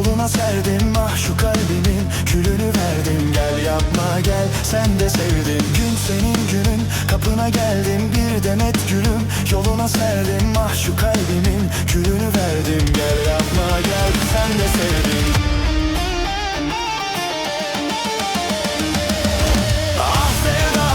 Yoluna serdim ah şu kalbimin Külünü verdim. Gel yapma gel Sen de sevdin gün senin günün Kapına geldim. Bir demet gülüm Yoluna serdim. Ah şu kalbimin Külünü verdim. Gel yapma gel Sen de sevdin Ah sevda,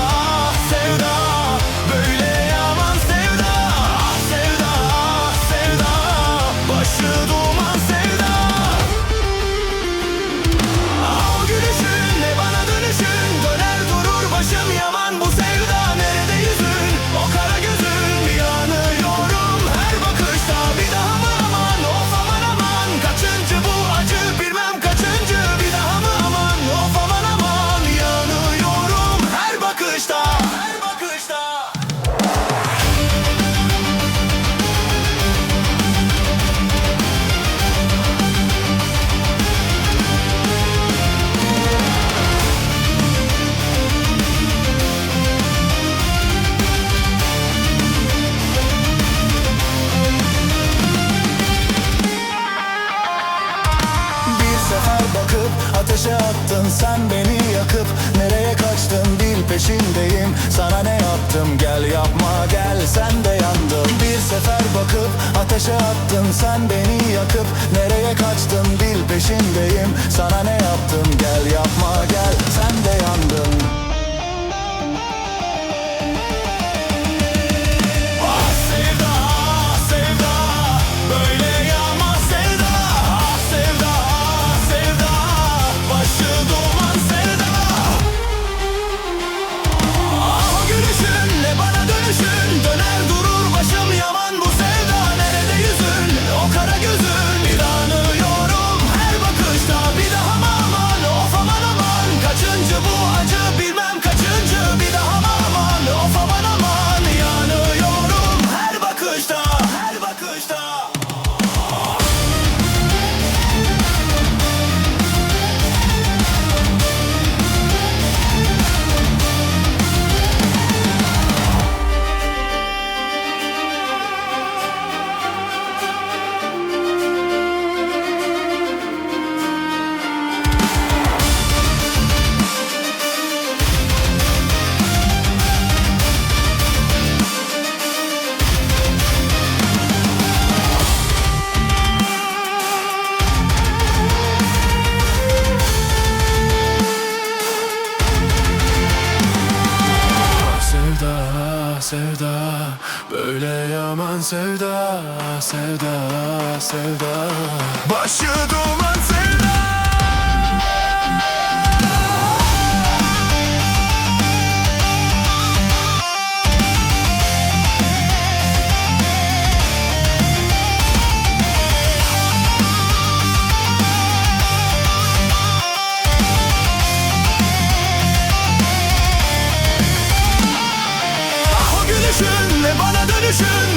peşindeyim. Sana ne yaptım? Gel yapma gel. Sen de yandın. Bir sefer bakıp ateşe attın. Sen beni yakıp Nereye kaçtın? Bil peşindeyim. Sana ne sevda Böyle yaman sevda Sevda, sevda. Başı dur Tradition